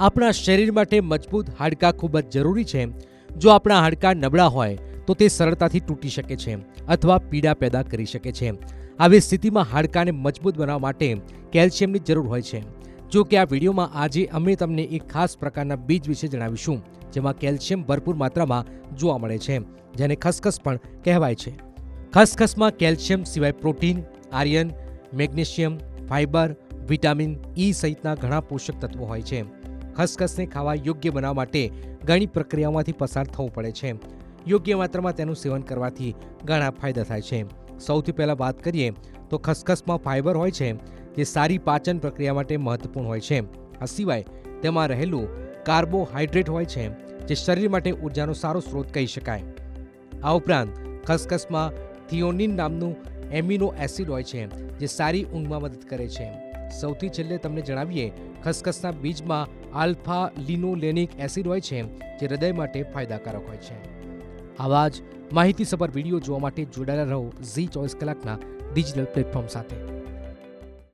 આપણા શરીર માટે મજબૂત હાડકાં ખૂબ જ જરૂરી છે. જો આપણા હાડકાં નબળા હોય, તો તે સરળતાથી તૂટી શકે છે અથવા પીડા પેદા કરી શકે છે. આવી સ્થિતિમાં હાડકાંને મજબૂત બનાવવા માટે કેલ્શિયમની જરૂર હોય છે. જો કે આ વિડીયોમાં આજે અમે તમને એક ખાસ પ્રકારના બીજ વિશે જણાવીશું, જેમાં કેલ્શિયમ ભરપૂર માત્રામાં જોવા મળે છે, જેને ખસખસ પણ કહેવાય છે. ખસખસમાં કેલ્શિયમ સિવાય protein, iron, magnesium fibre vitamin E સહિતના ઘણા પોષક તત્વો હોય છે. ખસખસને ખાવા યોગ્ય બનાવવા માટે ઘણી પ્રક્રિયાઓમાંથી પસાર થવું પડે છે. યોગ્ય માત્રામાં તેનું સેવન કરવાથી ઘણા ફાયદા થાય છે. સૌથી પહેલાં વાત કરીએ તો ખસખસમાં ફાઇબર હોય છે, જે સારી પાચન પ્રક્રિયા માટે મહત્વપૂર્ણ હોય છે. આ સિવાય તેમાં રહેલું કાર્બોહાઈડ્રેટ હોય છે, જે શરીર માટે ઉર્જાનો સારો સ્ત્રોત કહી શકાય. આ ઉપરાંત ખસખસમાં થિયોનિન નામનું એમિનો એસિડ હોય છે, જે સારી ઊંઘમાં મદદ કરે છે. સૌથી છેલ્લે તમને જણાવીએ, ખસખસના બીજમાં આલ્ફા લિનોલેનિક એસિડ હોય છે, જે હૃદય માટે ફાયદાકારક હોય છે. આવા જ માહિતીસભર વીડિયો જોવા માટે જોડાયેલા રહો ઝી ચોવીસ કલાકના ડિજિટલ પ્લેટફોર્મ સાથે.